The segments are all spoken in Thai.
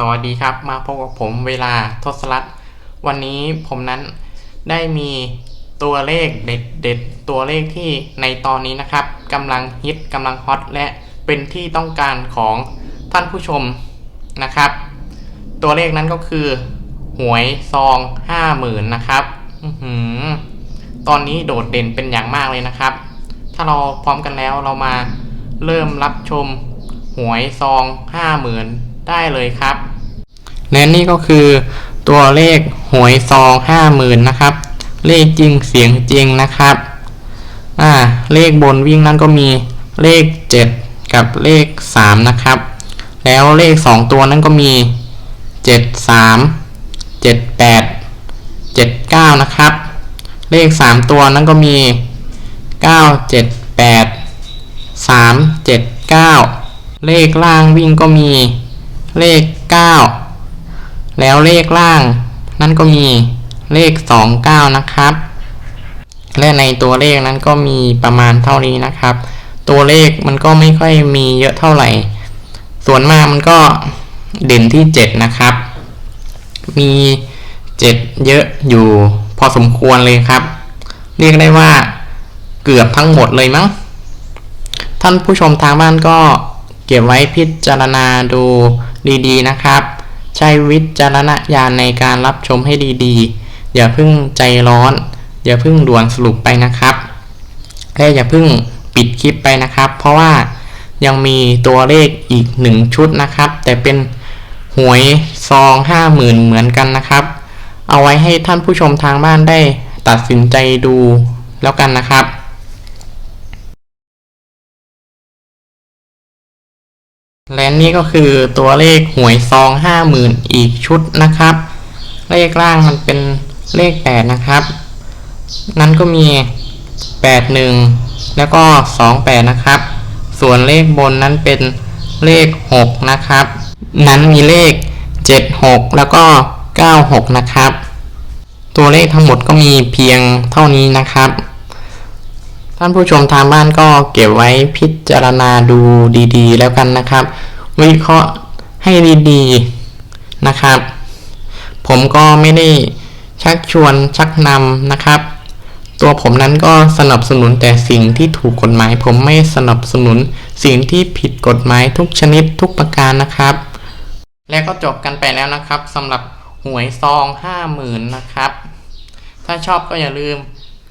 สวัสดีครับ มาพบกับผมเวลาทศรัตน์วันนี้ผมนั้นได้มีตัวเลขเด็ดเด็ดๆตัวเลขที่ในตอนนี้นะครับกำลังฮิตกำลังฮอตและเป็นที่ต้องการของท่านผู้ชมนะครับ ตัวเลขนั้นก็คือ หวยซองห้าหมื่นนะครับอืตอนนี้โดดเด่นเป็นอย่างมากเลยนะครับ ถ้าเราพร้อมกันแล้วเรามาเริ่มรับชมหวยซองห้าหมื่นได้เลยครับ และนี่ก็คือตัวเลขหวยซองห้าหมื่นนะครับ เลขจริงเสียงจริงนะครับ อ่า เลขบนวิ่งนั้นก็มีเลขเจ็ดกับเลขสามนะครับ แล้วเลขสองตัวนั้นก็มีเจ็ดสามเจ็ดแปดเจ็ดเก้านะครับ เลขสามตัวนั้นก็มีเก้าเจ็ดแปดสามเจ็ดเก้าเลขล่างวิ่งก็มีเลขเก้า แล้วเลขล่าง นั่นก็มีเลขสองเก้านะครับ และในตัวเลขนั้นก็มีประมาณเท่านี้นะครับ ตัวเลขมันก็ไม่ค่อยมีเยอะเท่าไหร่ ส่วนมากมันก็เด่นที่ 7 นะครับ มี 7 เยอะอยู่พอสมควรเลยครับ เรียกได้ว่าเกือบทั้งหมดเลยมั้ง ท่านผู้ชมทางบ้านก็เก็บไว้พิจารณาดูดีๆนะครับ ใช้วิจารณญาณในการรับชมให้ดีๆ อย่าเพิ่งใจร้อน อย่าเพิ่งด่วนสรุปไปนะครับ และอย่าเพิ่งปิดคลิปไปนะครับ เพราะว่ายังมีตัวเลขอีกหนึ่งชุดนะครับ แต่เป็นหวยซองห้าหมื่นเหมือนกันนะครับ เอาไว้ให้ท่านผู้ชมทางบ้านได้ตัดสินใจดูแล้วกันนะครับ และนี่ก็คือตัวเลขหวยซองห้าหมื่นอีกชุดนะครับ เลขล่างมันเป็นเลขแปดนะครับ นั้นก็มีแปดหนึ่งแล้วก็สองแปดนะครับ ส่วนเลขบนนั้นเป็นเลขหกนะครับ นั้นมีเลขเจ็ดหกแล้วก็เก้าหกนะครับ ตัวเลขทั้งหมดก็มีเพียงเท่านี้นะครับ ท่านผู้ชมทางบ้านก็เก็บไว้พิจารณาดูดีๆ แล้วกันนะครับ วิเคราะห์ให้ดีๆนะครับ ผมก็ไม่ได้ชักชวนชักนำนะครับ ตัวผมนั้นก็สนับสนุนแต่สิ่งที่ถูกกฎหมาย ผมไม่สนับสนุนสิ่งที่ผิดกฎหมายทุกชนิดทุกประการนะครับ และก็จบกันไปแล้วนะครับสำหรับหวยซองห้าหมื่นนะครับ ถ้าชอบก็อย่าลืม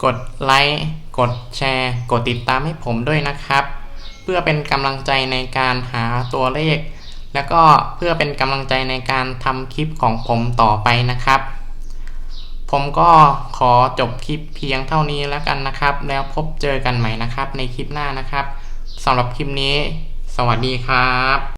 กดไลค์ กดแชร์ กดติดตามให้ผมด้วยนะครับ เพื่อเป็นกำลังใจในการหาตัวเลข แล้วก็เพื่อเป็นกำลังใจในการทำคลิปของผมต่อไปนะครับ ผมก็ขอจบคลิปเพียงเท่านี้แล้วกันนะครับ แล้วพบเจอกันใหม่นะครับในคลิปหน้านะครับสำหรับคลิปนี้ สวัสดีครับ